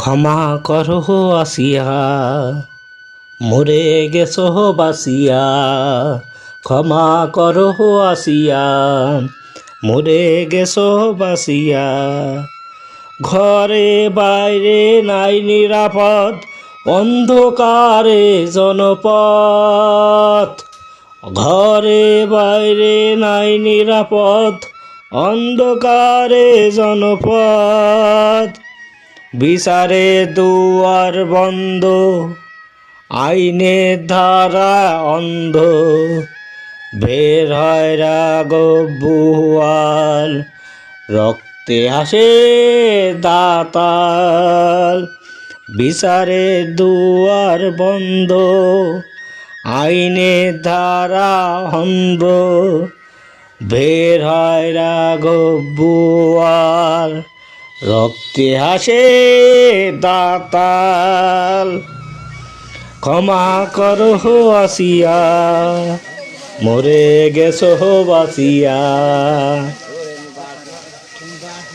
ক্ষমা করহ আসিয়া। মরে গেছো বাসিয়া। ক্ষমা করহ আসিয়া। মরে গেছো বাসিয়া। ঘরে বাইরে নাই নিরাপদ, অন্ধকারে জনপথ। ঘরে বাইরে নাই নিরাপদ, অন্ধকারে জনপথ। বিচারে দুয়ার বন্ধ, আইনের ধারা অন্ধ। বের হয় রাগবুয়াল রক্তে হাসে দাতাল। বিচারে দুয়ার বন্ধ, আইনের ধারা অন্ধ। বের হয় রাগবুয়াল রক্তে হাসে দাতাল। ক্ষমা করো আসিয়া, মরে গেছো বাসিয়া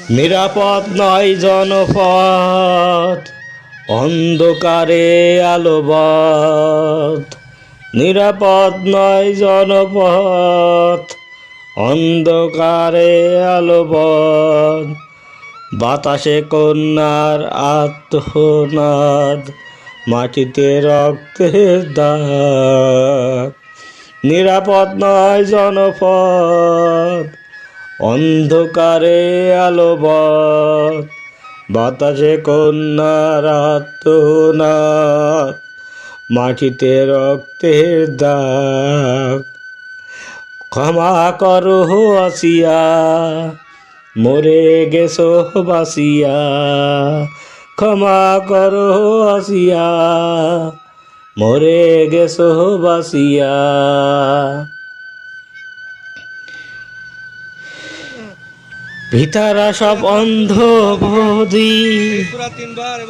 নিরাপদ নয় জনপথ অন্ধকারে আলোবত নিরাপদ নয় জনপথ অন্ধকারে আলোবত বাতাসে কন্যার আত্মনাদ, মাটিতে রক্তের দাগ। নিরাপদ নয় জনপদ, অন্ধকারে আলোবত বাতাসে কন্যার আত্মনাদ, মাটিতে রক্তের দাগ। ক্ষমা করো আসিয়া। মরে গেছো বাসিয়া, ক্ষমা করো আসিয়া। মরে গেছো বাসিয়া। ভিতারা সব অন্ধ বোধি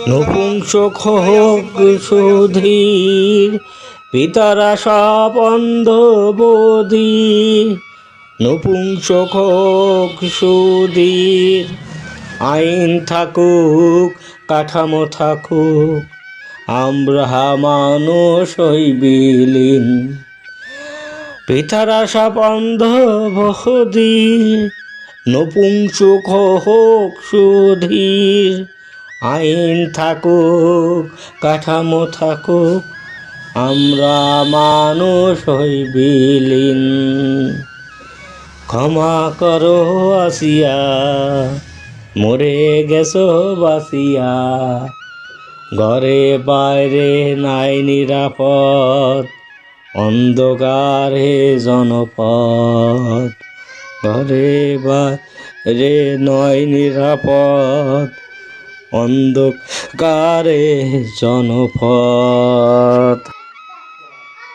নপুংসক সুধীর পিতারা সব অন্ধ বোধি নপুংসক সুধীর আইন থাকুক, কাঠামো থাকুক, আমরা মানুষ হইবিলীন পিতারা সব অন্ধ বহদি নপুংসুক হোক সুধীর, আইন থাকুক, কাঠামো থাকুক, আমরা মানুষ হইবিলীন ক্ষমা করো আসিয়া, মরে গেছো বাসিয়া। ঘরে বাইরে নাই নিরাপদ, অন্ধকারে জনপদ। ঘরে বাইরে নয় নিরাপদ, অন্ধকারে জনপদ।